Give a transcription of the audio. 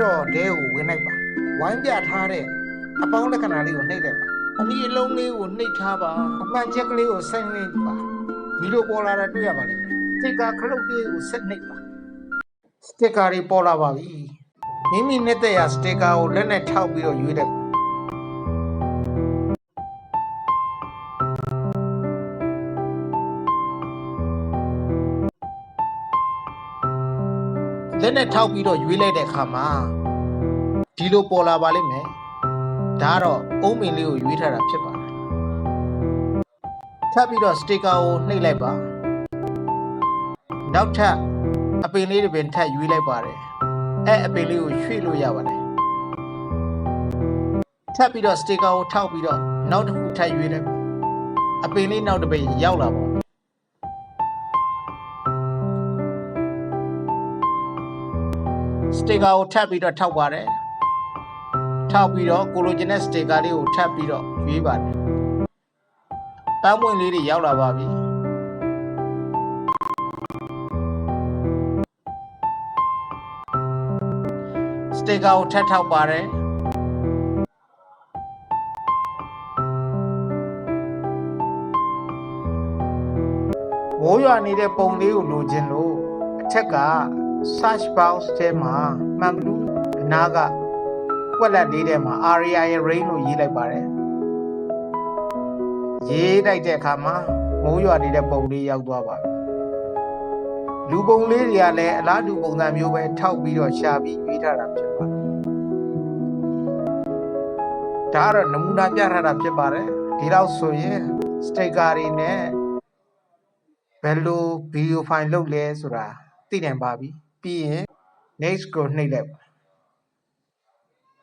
တော့ဒဲကိုဝင်လိုက်ပါဝိုင်းပြထားတဲ့အပေါင်းလက္ခဏာလေးကိုနှိပ်လိုက်ပါအနည်းအလုံးလေးကိုနှိပ်ထားပါအမှန်ချက်ကလေးကိုဆိုင်းလိုက်ပါဒီလိုပေါ်လာတာတွေ့ရပါလိမ့်မယ်စတစ်ကာခလုတ်လေးကိုဆက်နှိပ်ပါစတစ်ကာတွေပေါ်လာပါပြီမိမိနဲ့တဲ့ရစတစ်ကာကိုလက်နဲ့ထောက်ပြီးတော့ရွေးလိုက် လက်နဲ့ထောက်ပြီးတော့ရွေးလိုက်တဲ့အခါမှာဒီလိုပေါ်လာပါလိမ့်မယ်ဒါကတော့အုံးမင်လေးကိုရွေးထားတာဖြစ်ပါတယ်ထပ်ပြီးတော့စတစ်ကာကိုနှိပ်လိုက်ပါနောက်ထပ်အပင်လေးတစ်ပင်ထပ်ရွေးလိုက်ပါတယ်အဲ့အပင်လေးကိုရွှေ့လို့ရပါတယ်ထပ်ပြီးတော့စတစ်ကာကိုထောက်ပြီးတော့နောက်တစ်ခုထပ်ရွေးလိုက်ပါအပင်လေးနောက်တစ်ပင်ရောက်လာပါ စတေကာကိုထပ်ပြီးတော့ထောက်ပါတယ်ထောက်ပြီးတော့ကိုလိုချင်တဲ့စတေကာလေးကိုထပ်ပြီးတော့ရွေးပါတယ်ပန်းပွင့်လေးတွေရောက်လာပါပြီစတေကာကိုထပ်ထောက်ပါတယ်မိုးရွာနေတဲ့ပုံလေးကိုလိုချင်လို့အထက်က search box ထဲမှာမှန်ဘလူးအနာကကွက်လက်လေးထဲမှာ aria ရဲ့ rain လို့ရေးလိုက်ပါတယ်ရေးလိုက်တဲ့အခါမှာမိုးရွာနေတဲ့ပုံလေးရောက်သွားပါပြီလူပုံလေးတွေကလည်းအလားတူပုံစံမျိုးပဲထောက်ပြီးတော့ရှာပြီးရွေးထားတာဖြစ်ပါတယ်ဒါကတော့နမူနာပြထားတာဖြစ်ပါတယ်ဒီတော့ဆိုရင် sticker တွေနဲ့ဘယ်လို video file လုပ်လဲဆိုတာသိနိုင်ပါပြီ ပြီးရင် next ကိုနှိပ်လိုက်ပါ